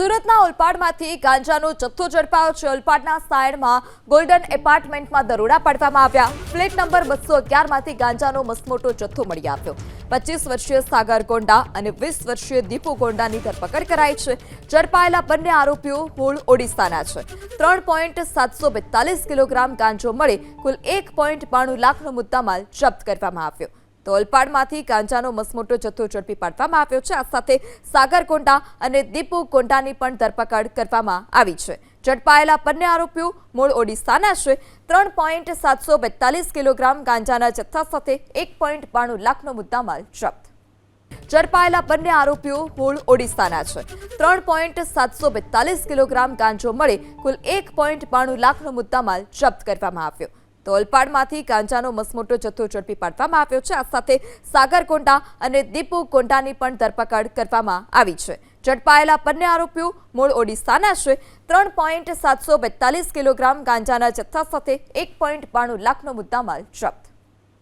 સુરતના ઓલપાડમાંથી ગાંજાનો જથ્થો ઝડપાયો છે. ઓલપાડના સાયણમાં ગોલ્ડન એપાર્ટમેન્ટમાં દરોડા પાડવામાં આવ્યા. ફ્લેટ નંબર બસો અગિયારમાંથી ગાંજાનો મસમોટો જથ્થો મળી આવ્યો. પચીસ વર્ષીય સાગર ગોંડા અને વીસ વર્ષીય દીપુ ગોંડાની ધરપકડ કરાઈ છે. ઝડપાયેલા બંને આરોપીઓ મૂળ ઓડિશાના છે. ત્રણ પોઈન્ટ સાતસો બેતાલીસ કિલોગ્રામ ગાંજો મળી કુલ એક પોઈન્ટ બાણું લાખનો મુદ્દામાલ જપ્ત કરવામાં આવ્યો. તો ઓલપાડમાંથી ગાંજાનો મસમોટો જથ્થો ઝડપી પાડવામાં આવ્યો છે. આ સાથે સાગર કોંડા અને દીપુ કોંડાની પણ ધરપકડ કરવામાં આવી છે. ઝડપાયેલા બંને આરોપીઓ મૂળ ઓડિશાના છે. ત્રણ પોઈન્ટ સાતસો બેતાલીસ કિલોગ્રામ ગાંજાના જથ્થા સાથે એક પોઈન્ટ બાણું લાખનો મુદ્દામાલ જપ્ત. ઝડપાયેલા બંને આરોપીઓ મૂળ ઓડિશાના છે. ત્રણ પોઈન્ટ સાતસો બેતાલીસ કિલોગ્રામ ગાંજો મળે કુલ એક પોઈન્ટ બાણું લાખનો મુદ્દામાલ જપ્ત કરવામાં આવ્યો. તો ઓલપાડમાંથી ગાંજાનો મસમોટો જથ્થો ઝડપી પાડવામાં આવ્યો છે. આ સાથે સાગર કોંડા અને દીપુ કોંડાની પણ ધરપકડ કરવામાં આવી છે. ઝડપાયેલા બંને આરોપીઓ મૂળ ઓડિશાના છે. ત્રણ પોઈન્ટ સાતસો બેતાલીસ કિલોગ્રામ ગાંજાના જથ્થા સાથે એક પોઈન્ટ બાણું લાખનો મુદ્દામાલ જપ્ત